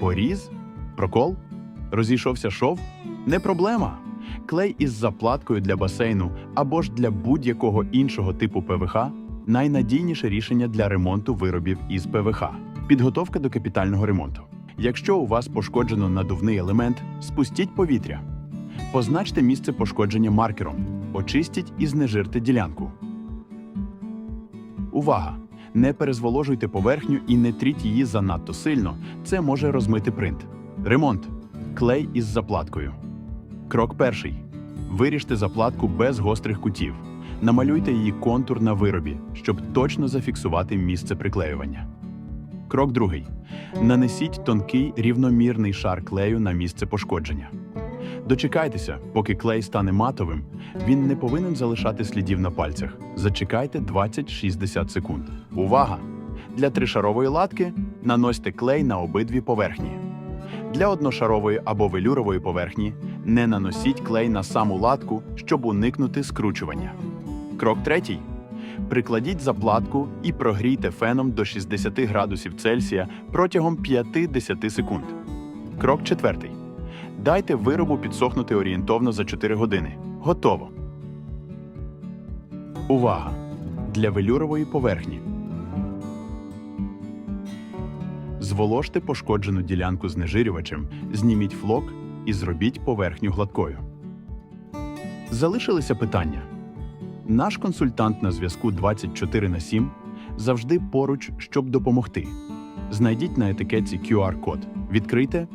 Поріз? Прокол? Розійшовся шов? Не проблема. Клей із заплаткою для басейну або ж для будь-якого іншого типу ПВХ найнадійніше рішення для ремонту виробів із ПВХ. Підготовка до капітального ремонту. Якщо у вас пошкоджено надувний елемент, спустіть повітря. Позначте місце пошкодження маркером, очистіть і знежирте ділянку. Увага! Не перезволожуйте поверхню і не тріть її занадто сильно. Це може розмити принт. Ремонт. Клей із заплаткою. Крок перший. Виріжте заплатку без гострих кутів. Намалюйте її контур на виробі, щоб точно зафіксувати місце приклеювання. Крок другий. Нанесіть тонкий рівномірний шар клею на місце пошкодження. Дочекайтеся, поки клей стане матовим. Він не повинен залишати слідів на пальцях. Зачекайте 20-60 секунд. Увага! Для тришарової латки наносьте клей на обидві поверхні. Для одношарової або велюрової поверхні не наносіть клей на саму латку, щоб уникнути скручування. Крок третій. Прикладіть заплатку і прогрійте феном до 60 градусів Цельсія протягом 5-10 секунд. Крок четвертий. Дайте виробу підсохнути орієнтовно за 4 години. Готово. Увага! Для велюрової поверхні. Зволожте пошкоджену ділянку знежирювачем, зніміть флок і зробіть поверхню гладкою. Залишилися питання. Наш консультант на зв'язку 24 на 7 завжди поруч, щоб допомогти. Знайдіть на етикетці QR-код, відкрийте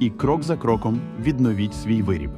і крок за кроком відновіть свій виріб.